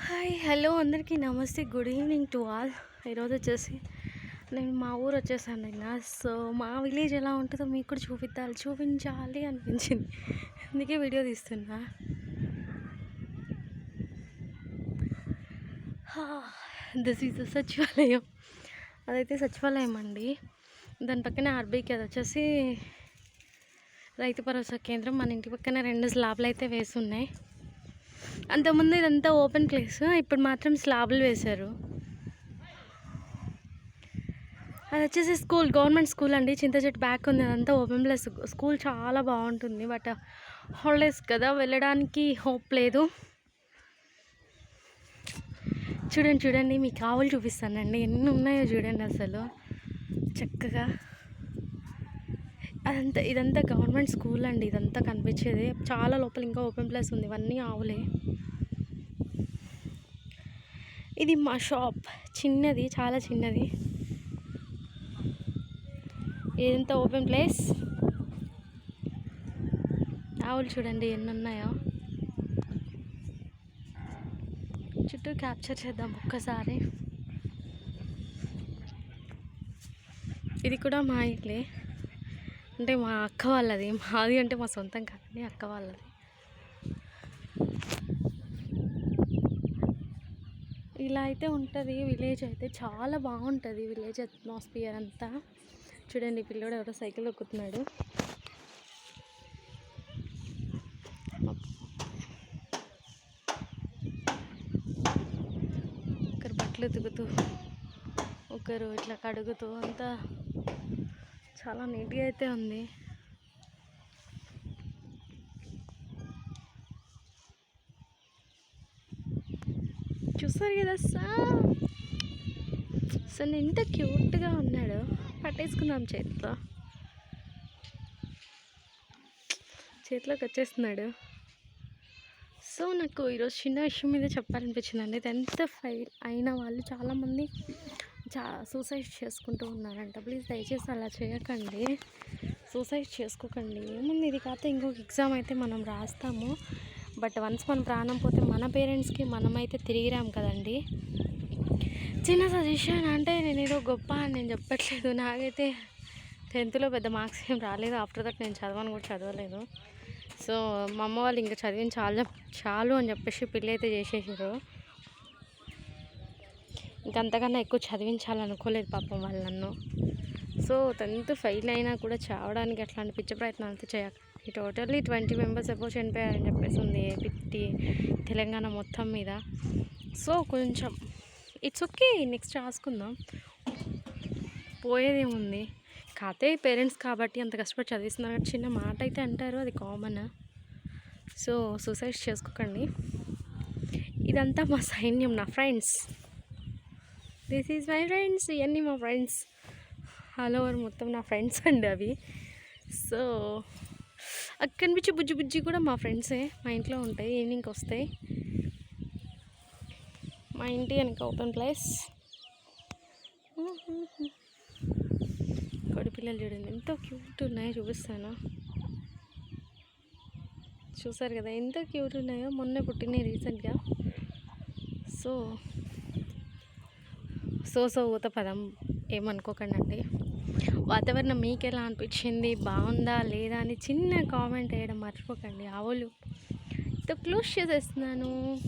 Hi hello అందరికీ నమస్తే. Good evening to all. ఈరోజు వచ్చేసి నేను మా ఊరు వచ్చేసాను నిన్న. సో మా విలేజ్ ఎలా ఉంటుందో మీకు కూడా చూపించాలి చూపించాలి అనిపించింది. అందుకే వీడియో తీస్తున్నా. దిస్ ఈజ్ సచివాలయం. అదైతే సచివాలయం అండి. దాని పక్కనే ఆర్బీకి అది వచ్చేసి రైతు భరోసా కేంద్రం. మన ఇంటి పక్కన రెండు స్లాబ్లు అయితే వేసి ఉన్నాయి. అంతకుముందు ఇదంతా ఓపెన్ ప్లేస్ ఇప్పుడు మాత్రం స్లాబ్లు వేశారు. అది వచ్చేసి స్కూల్ గవర్నమెంట్ స్కూల్ అండి. చింత చెట్టు బ్యాక్ ఉంది. అదంతా ఓపెన్ ప్లేస్ స్కూల్ చాలా బాగుంటుంది. బట్ హాలిడేస్ కదా వెళ్ళడానికి హోప్ లేదు. చూడండి చూడండి. మీకు ఆవులు చూపిస్తానండి. ఎన్ని ఉన్నాయో చూడండి అసలు. చక్కగా. అదంతా ఇదంతా గవర్నమెంట్ స్కూల్ అండి ఇదంతా కనిపించేది. చాలా లోపల ఇంకా ఓపెన్ ప్లేస్ ఉంది ఇవన్నీ ఆవులే. ఇది మా షాప్ చిన్నది చాలా చిన్నది. ఇదంతా ఓపెన్ ప్లేస్. ఆవులు చూడండి ఎన్ని ఉన్నాయో చుట్టూ క్యాప్చర్ చేద్దాం ఒక్కసారి. ఇది కూడా మా ఇల్లే. అంటే మా అక్క వాళ్ళది. మాది అంటే మా సొంతం కాదండి అక్క వాళ్ళది. ఇలా అయితే ఉంటుంది విలేజ్ అయితే చాలా బాగుంటుంది విలేజ్ అట్మాస్ఫియర్ అంతా. చూడండి పిల్లోడు ఎవరో సైకిల్ ఎక్కుతున్నాడు ఒకరు బట్టలు ఉతుకుతూ ఒకరు ఇట్లా కడుగుతూ అంతా. చాలా నీట్గా అయితే ఉంది. చూస్తారు కదా సార్? అసలు ఎంత క్యూట్గా ఉన్నాడు. పట్టేసుకున్నాం చేతిలో చేతిలోకి వచ్చేస్తున్నాడు. సో నాకు ఈరోజు చిన్న విషయం మీద చెప్పాలనిపించిందండి. టెన్త్ ఫైల్ అయిన వాళ్ళు చాలామంది చా సూసైడ్ చేసుకుంటూ ఉన్నారంట. ప్లీజ్ దయచేసి అలా చేయకండి. సూసైడ్ చేసుకోకండి. ఏముంది? ఇది కాకపోతే ఇంకొక ఎగ్జామ్ అయితే మనం రాస్తాము. బట్ వన్స్ మన ప్రాణం పోతే మన పేరెంట్స్కి మనమైతే తిరిగిరాం కదండి. చిన్న సజెషన్ అంటే నేను ఏదో గొప్ప అని నేను చెప్పట్లేదు. నాకైతే టెన్త్లో పెద్ద మార్క్స్ ఏం రాలేదు. ఆఫ్టర్ దట్ నేను చదవను కూడా చదవలేదు. సో మా అమ్మ వాళ్ళు ఇంకా చదివిన చాలా చాలు అని చెప్పేసి పెళ్ళి అయితే చేసేసారు. ఇంకంతకన్నా ఎక్కువ చదివించాలనుకోలేదు పాపం వాళ్ళు నన్ను. సో టెన్త్ ఫెయిల్ అయినా కూడా చావడానికి అట్లాంటి పిచ్చి ప్రయత్నాలు అయితే చేయకండి టోటల్లీ ట్వంటీ మెంబర్స్ ఎబో చనిపోయారని చెప్పేసి ఉంది ఏపీ తెలంగాణ మొత్తం మీద. సో కొంచెం ఇట్స్ ఓకే నెక్స్ట్ రాసుకుందాం. పోయేదేముంది కాతే పేరెంట్స్ కాబట్టి అంత కష్టపడి చదివిస్తున్నారు. చిన్న మాట అయితే అంటారు అది కామన్ సో సూసైడ్ చేసుకోకండి. ఇదంతా మా సైన్యం నా friends this is my friends ఇవన్నీ మా ఫ్రెండ్స్ ఆల్ ఓవర్ మొత్తం నా ఫ్రెండ్స్ అండి అవి. సో అక్కడ కనిపించే బుజ్జి బుజ్జి కూడా మా ఫ్రెండ్సే మా ఇంట్లో ఉంటాయి ఈవినింగ్కి వస్తాయి. మా ఇంటి వెనక ఓపెన్ ప్లేస్ కోడి పిల్లలు చూడండి ఎంత క్యూట్ ఉన్నాయో చూపిస్తాను. చూసారు కదా ఎంత క్యూట్ ఉన్నాయో? మొన్న పుట్టినాయి రీసెంట్గా సో సో సో ఊత పదం ఏమనుకోకండి అండి వాతావరణం మీకు ఎలా అనిపించింది? బాగుందా? లేదా? అని చిన్న కామెంట్ వేయడం మర్చిపోకండి. ఆవులు ఇంత క్లోజ్ చేసేస్తున్నాను.